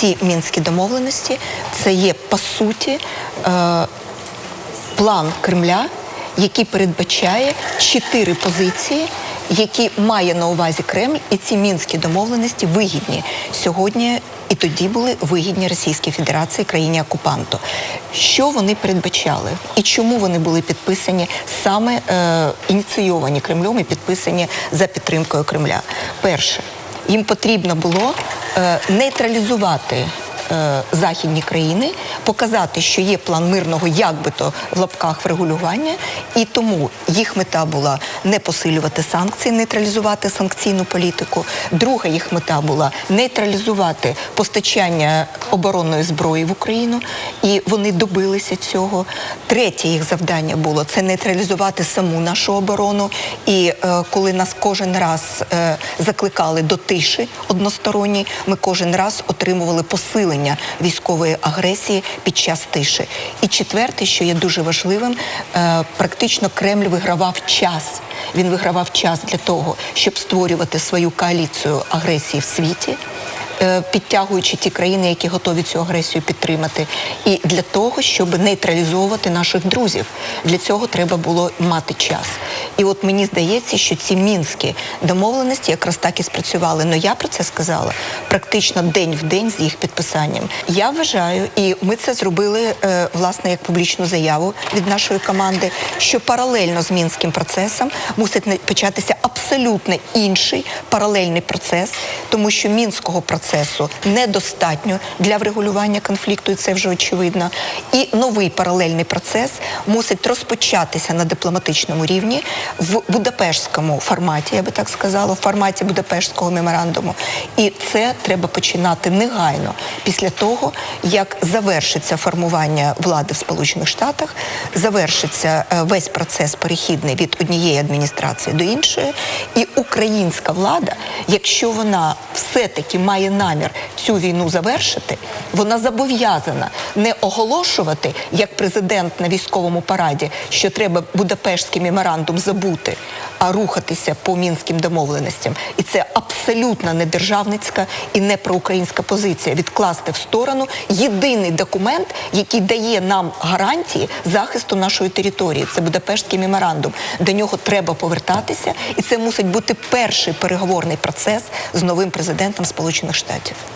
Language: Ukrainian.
ці мінські домовленості це є по суті е, план Кремля, який передбачає чотири позиції, які має на увазі Кремль, і ці мінські домовленості вигідні сьогодні. І тоді були вигідні Російській Федерації, країні окупанту. Що вони передбачали і чому вони були підписані саме е, ініційовані Кремлем і підписані за підтримкою Кремля? Перше, їм потрібно було нейтралізувати е, західні країни, показати, що є план мирного, як би то в лапках врегулювання, і тому їх мета була не посилювати санкції, нейтралізувати санкційну політику. Друга їх мета була нейтралізувати постачання оборонної зброї в Україну, і вони добилися цього. Третє їх завдання було це нейтралізувати саму нашу оборону. І е, коли нас кожен раз е, закликали до тиші односторонній, ми кожен раз отримували посилення військової агресії під час тиші. І четверте, що є дуже важливим, е, практично Кремль вигравав час. Він вигравав час для того, щоб створювати свою коаліцію агресії в світі. е, Підтягуючи ті країни, які готові цю агресію підтримати, і для того, щоб нейтралізовувати наших друзів, для цього треба було мати час. І от мені здається, що ці мінські домовленості якраз так і спрацювали. Но я про це сказала практично день в день з їх підписанням. Я вважаю, і ми це зробили е, власне як публічну заяву від нашої команди, що паралельно з мінським процесом мусить початися абсолютно інший паралельний процес, тому що мінського процесу недостатньо для врегулювання конфлікту, і це вже очевидно. І новий паралельний процес мусить розпочатися на дипломатичному рівні в Будапештському форматі, я би так сказала, в форматі Будапештського меморандуму. І це треба починати негайно після того, як завершиться формування влади в Сполучених Штатах, завершиться е, весь процес перехідний від однієї адміністрації до іншої, і українська влада, якщо вона все-таки має намір цю війну завершити, вона зобов'язана не оголошувати як президент на військовому параді, що треба Будапештський меморандум забути, а рухатися по мінським домовленостям. І це абсолютно не державницька і не проукраїнська позиція. Відкласти в сторону єдиний документ, який дає нам гарантії захисту нашої території. Це Будапештський меморандум. До нього треба повертатися, і це мусить бути перший переговорний процес з новим президентом Сполучених Штатів.